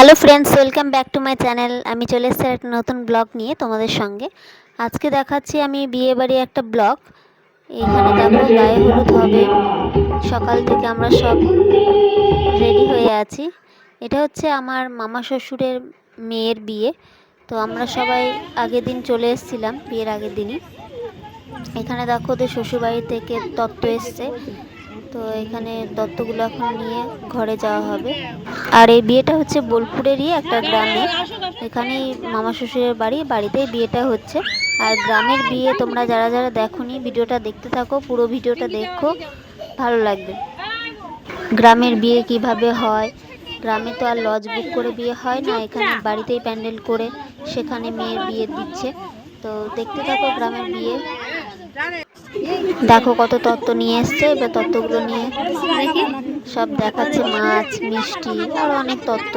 Hello friends welcome back to my channel আমি চলে এসেছি একটা নতুন ব্লগ নিয়ে তোমাদের সঙ্গে। আজকে দেখাচ্ছি আমি বিয়ে বাড়ির একটা ব্লগ এইখানে দেখো গায়ে হলুদ হবে। সকাল থেকে আমরা সব রেডি হয়ে আছি। এটা হচ্ছে আমার মামা শ্বশুরের মেয়ের বিয়ে। তো আমরা সবাই আগের দিন চলে এসেছিলাম বিয়ের আগের দিনই। এখানে দেখো ওদের শ্বশুরবাড়ি থেকে তত্ত্ব এসছে। তো এখানে দত্তগুলো এখন নিয়ে ঘরে যাওয়া হবে। আর এই বিয়েটা হচ্ছে বোলপুরেরই একটা গ্রামে। এখানেই মামা শ্বশুরের বাড়ি, বাড়িতেই বিয়েটা হচ্ছে। আর গ্রামের বিয়ে তোমরা যারা যারা দেখোনি, ভিডিওটা দেখতে থাকো, পুরো ভিডিওটা দেখো, ভালো লাগবে। গ্রামের বিয়ে কীভাবে হয়? গ্রামে তো আর লজ বুক করে বিয়ে হয় না, এখানে বাড়িতেই প্যান্ডেল করে সেখানে মেয়ের বিয়ে দিচ্ছে। তো দেখতে থাকো গ্রামের বিয়ে। দেখো কত তত্ত্ব নিয়ে এসছে, এবার তত্ত্বগুলো নিয়ে সব দেখাচ্ছে মাছ, মিষ্টি, আরও অনেক তত্ত্ব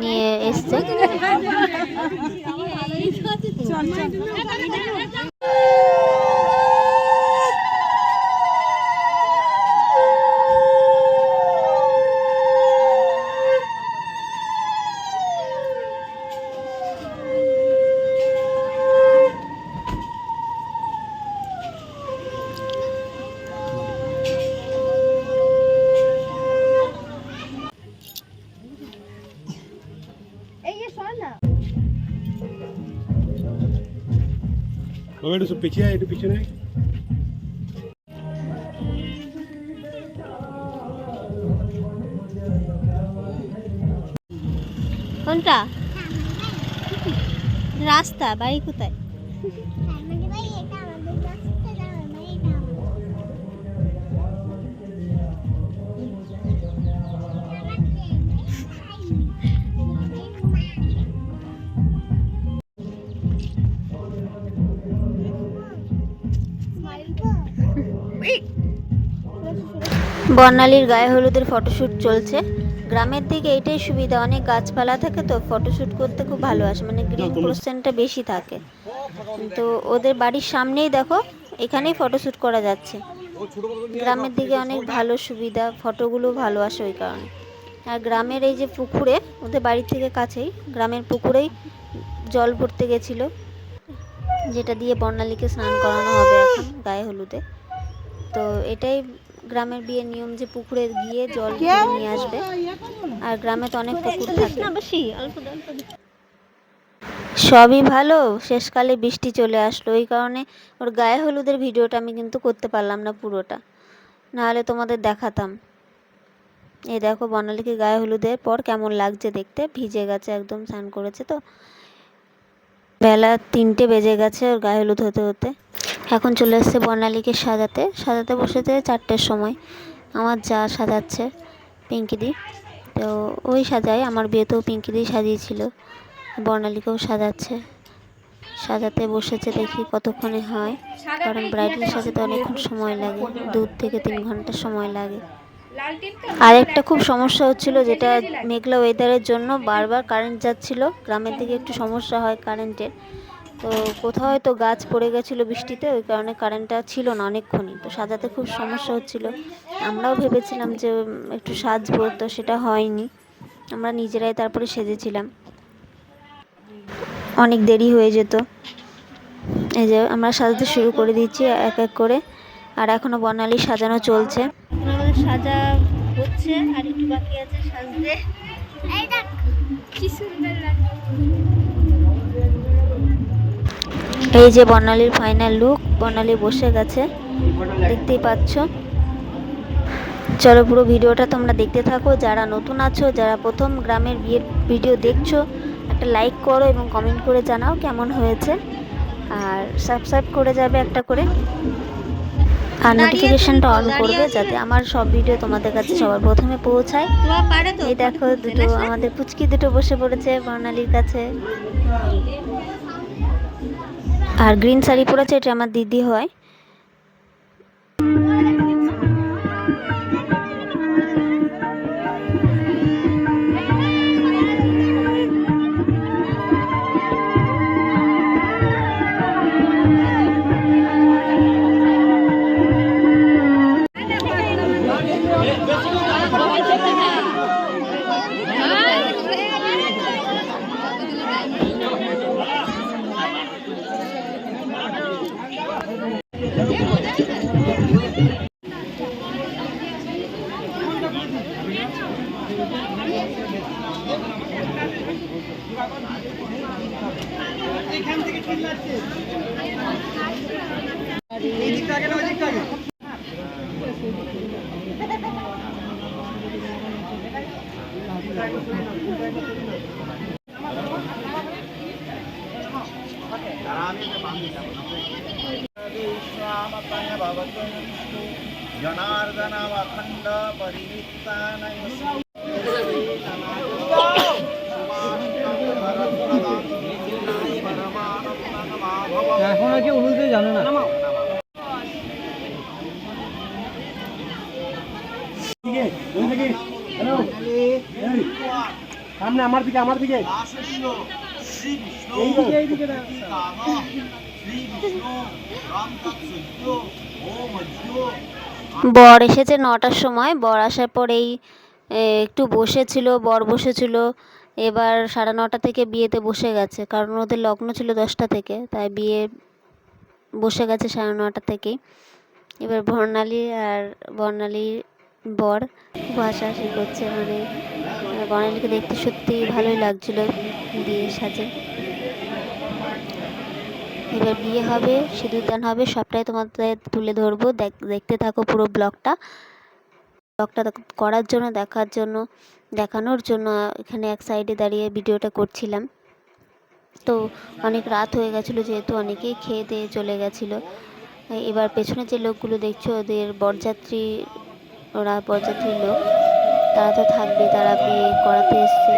নিয়ে এসছে। একটু পিছিয়ে একটু পিছনে। কোনটা রাস্তা বাড়ি কোথায় বর্ণালীর গায়ে হলুদের ফটোশ্যুট চলছে। গ্রামের দিকে এটাই সুবিধা অনেক গাছপালা থাকে তো ফটোশ্যুট করতে খুব ভালো আসে মানে গ্রিন পার্সেন্টটা বেশি থাকে। তো ওদের বাড়ির সামনেই দেখো এখানেই ফটোশ্যুট করা যাচ্ছে। গ্রামের দিকে অনেক ভালো সুবিধা ফটোগুলো ভালো আসে ওই কারণে। আর গ্রামের এই যে পুকুরে ওদের বাড়ি থেকে কাছেই গ্রামের পুকুরেই জল ভরতে গেছিল যেটা দিয়ে বর্ণালীকে স্নান করানো হবে এখন গায়ে হলুদে। তো এটাই গ্রামের বিয়ের নিয়ম যে পুকুরে গিয়ে জল নিয়ে আসবে। আর গ্রামে তো অনেক পুকুর থাকে। সবই ভালো শেষকালে বৃষ্টি চলে আসলো। ওই কারণে ওর গায়ে হলুদের ভিডিওটা আমি কিন্তু করতে পারলাম না পুরোটা। নাহলে তোমাদের দেখাতাম। এই দেখো বর্ণালীকে গায়ে হলুদের পর কেমন লাগছে দেখতে। ভিজে গেছে একদম স্নান করেছে তো। বেলা তিনটে বেজে গেছে ওর গায়ে হলুদ হতে হতে। এখন চলে এসছে বর্ণালীকে সাজাতে। সাজাতে বসেছে চারটের সময়। আমার যা সাজাচ্ছে পিঙ্কিদি তো ওই সাজায়। আমার বিয়েতেও পিঙ্কিদি সাজিয়েছিল। বর্ণালীকেও সাজাচ্ছে। সাজাতে বসেছে দেখি কতক্ষণে হয়। কারণ ব্রাইডাল সাজাতে অনেকক্ষণ সময় লাগে। দু থেকে তিন ঘণ্টা সময় লাগে। আর একটা খুব সমস্যা হচ্ছিল যেটা মেঘলা ওয়েদারের জন্য বারবার কারেন্ট যাচ্ছিল। গ্রামের দিকে একটু সমস্যা হয় কারেন্টের তো কোথাও হয়তো গাছ পড়ে গেছিল বৃষ্টিতে ওই কারণে কারেন্টটা ছিল না অনেকক্ষণই। তো সাজাতে খুব সমস্যা হচ্ছিল। আমরাও ভেবেছিলাম যে একটু সাজবো তো সেটা হয়নি। আমরা নিজেরাই তারপরে সেজেছিলাম। অনেক দেরি হয়ে যেত। এই যে আমরা সাজাতে শুরু করে দিচ্ছি এক এক করে। আর এখনও বর্ণালী সাজানো চলছে। সাজা হচ্ছে আর একটু বাকি আছে সাজতে। কি সুন্দর লাগে এই যে বর্ণালীর ফাইনাল লুক বর্ণালী বসে গেছে দেখতেই পাচ্ছ। চলো পুরো ভিডিওটা তোমরা দেখতে থাকো। যারা নতুন আছো যারা প্রথম গ্রামের বিয়ের ভিডিও দেখছ একটা লাইক করো এবং কমেন্ট করে জানাও কেমন হয়েছে। আর সাবস্ক্রাইব করে যাবে একটা করে। আর নোটিফিকেশনটা অন করবে যাতে আমার সব ভিডিও তোমাদের কাছে সবার প্রথমে পৌঁছায়। এই দেখো দুটো আমাদের পুচকি দুটো বসে পড়েছে বর্ণালীর কাছে। আর গ্রিন শাড়ি পরেছে এটা আমার দিদি হয়। जनार्दनमखण्ड परिनित्तानय এখনো কি উলুতে জানে না সামনে আমার দিকে আমার দিকে। বর এসেছে নটার সময়। বর আসার পরেই একটু বসেছিল, বর বসেছিল। এবার সাড়ে নটা থেকে বিয়েতে বসে গেছে। কারণ ওদের লগ্ন ছিল দশটা থেকে, তাই বিয়ে বসে গেছে সাড়ে নটা থেকেই। এবার বর্ণালী আর বর্ণালীর বর হাসাহাসি করছে মানে বর্ণালীকে দেখতে সত্যিই ভালোই লাগছিল বিয়ে সাজে। এবার বিয়ে হবে, সিঁদুরদান হবে, সবটাই তোমাদের তুলে ধরবো। দেখ- দেখতে থাকো পুরো ব্লগটা। ব্লগটা করার জন্য, দেখার জন্য, দেখানোর জন্য এখানে এক সাইডে দাঁড়িয়ে ভিডিওটা করছিলাম। তো অনেক রাত হয়ে গেছিল যেহেতু অনেকেই খেয়ে দিয়ে চলে গেছিল। এবার পেছনে যে লোকগুলো দেখছ, ওদের বরযাত্রী, ওরা বরযাত্রী লোক। তারা তো থাকবে তারা বিয়ে করাতে এসছে।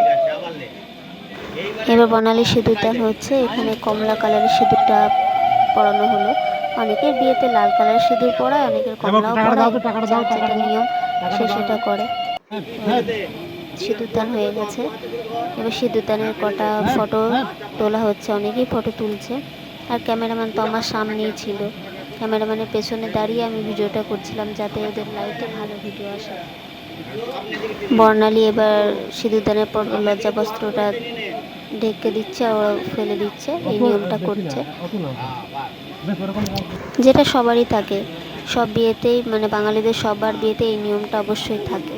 এবার বর্ণালী সিঁদুরদান হচ্ছে এখানে কমলা কালারের সিঁদুরটা পরানো হলো। অনেকের বিয়েতে লাল কালারের সিঁদুর পরায় অনেকের কমলাও পরায় যেটা নিয়ম সে সেটা করে। সিঁদুরদান হয়ে গেছে। এবার সিঁদুরদানের কটা ফটো তোলা হচ্ছে অনেকেই ফটো তুলছে। আর ক্যামেরাম্যান তো আমার সামনেই ছিল। ক্যামেরাম্যানের পেছনে দাঁড়িয়ে আমি ভিডিওটা করছিলাম যাতে ওদের লাইটে ভালো ভিডিও আসে। বর্ণালী এবার সিঁদুরদানের পর লজ্জা বস্ত্রটা ঢেকে দিচ্ছে ও ফেলে দিচ্ছে এই নিয়মটা করছে। যেটা সবারই থাকে সব বিয়েতেই মানে বাঙালিদের সবার বিয়েতে এই নিয়মটা অবশ্যই থাকে।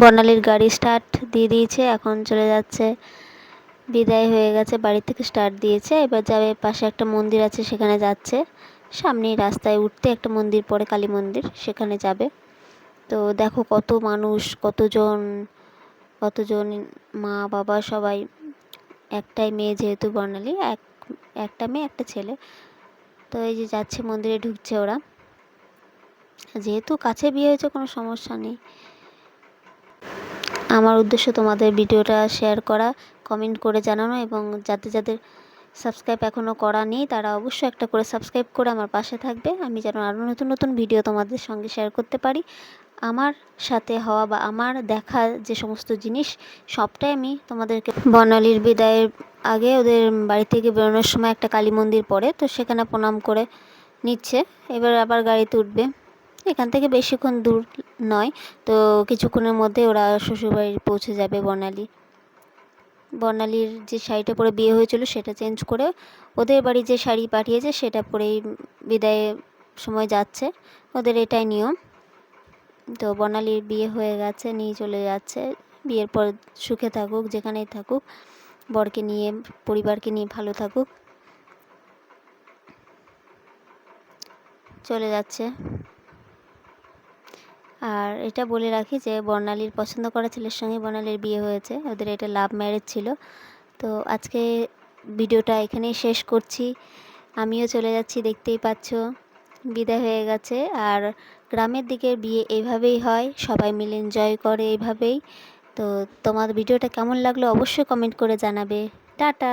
বর্ণালীর গাড়ি স্টার্ট দিয়ে দিয়েছে এখন চলে যাচ্ছে বিদায় হয়ে গেছে বাড়ি থেকে স্টার্ট দিয়েছে এবার যাবে পাশে একটা মন্দির আছে সেখানে যাচ্ছে। সামনেই রাস্তায় উঠতে একটা মন্দির পড়ে কালী মন্দির, সেখানে যাবে। তো দেখো কত মানুষ, কতজন কতজন মা, বাবা সবাই। একটাই মেয়ে যেহেতু বর্ণালী, এক, একটা মেয়ে, একটা ছেলে। তো এই যে যাচ্ছে, মন্দিরে ঢুকছে ওরা। যেহেতু কাছে বিয়ে হয়েছে, কোনো সমস্যা নেই। আমার উদ্দেশ্য তোমাদের ভিডিওটা শেয়ার করা, কমেন্ট করে জানানো এবং যাদের যাদের সাবস্ক্রাইব এখনও করা নেই, তারা অবশ্যই একটা করে সাবস্ক্রাইব করে আমার পাশে থাকবে। আমি যেন আরও নতুন নতুন ভিডিও তোমাদের সঙ্গে শেয়ার করতে পারি। আমার সাথে হওয়া বা আমার দেখা যে সমস্ত জিনিস, সবটাই আমি তোমাদেরকে বর্ণালীর বিদায়ের আগে ওদের বাড়ি থেকে বেরোনোর সময় একটা কালী মন্দির পড়ে, তো সেখানে প্রণাম করে নিচ্ছে। এবার আবার গাড়িতে উঠবে। এখান থেকে বেশিক্ষণ দূর নয়, তো কিছুক্ষণের মধ্যে ওরা শ্বশুরবাড়ি পৌঁছে যাবে বর্ণালী। বর্ণালীর যে শাড়িটা পরে বিয়ে হয়েছিল সেটা চেঞ্জ করে ওদের বাড়ি যে শাড়ি পাঠিয়েছে সেটা পরেই বিদায়ের সময় যাচ্ছে। ওদের এটাই নিয়ম। তো বর্ণালীর বিয়ে হয়ে গেছে, নিয়ে চলে যাচ্ছে। বিয়ের পর সুখে থাকুক, যেখানেই থাকুক, বরকে নিয়ে, পরিবারকে নিয়ে ভালো থাকুক। চলে যাচ্ছে। আর এটা বলে রাখি যে বর্ণালীর পছন্দ করা ছেলের সঙ্গে বর্ণালীর বিয়ে হয়েছে। ওদের এটা লাভ ম্যারেজ ছিল। তো আজকে ভিডিওটা এখানেই শেষ করছি। আমিও চলে যাচ্ছি, দেখতেই পাচ্ছ। বিদায় হয়ে গেছে। আর গ্রামের দিকের বিয়ে এইভাবেই হয়। সবাই মিলে এনজয় করে এইভাবেই তো তোমার ভিডিওটা কেমন লাগল অবশ্যই কমেন্ট করে জানাবে। টাটা!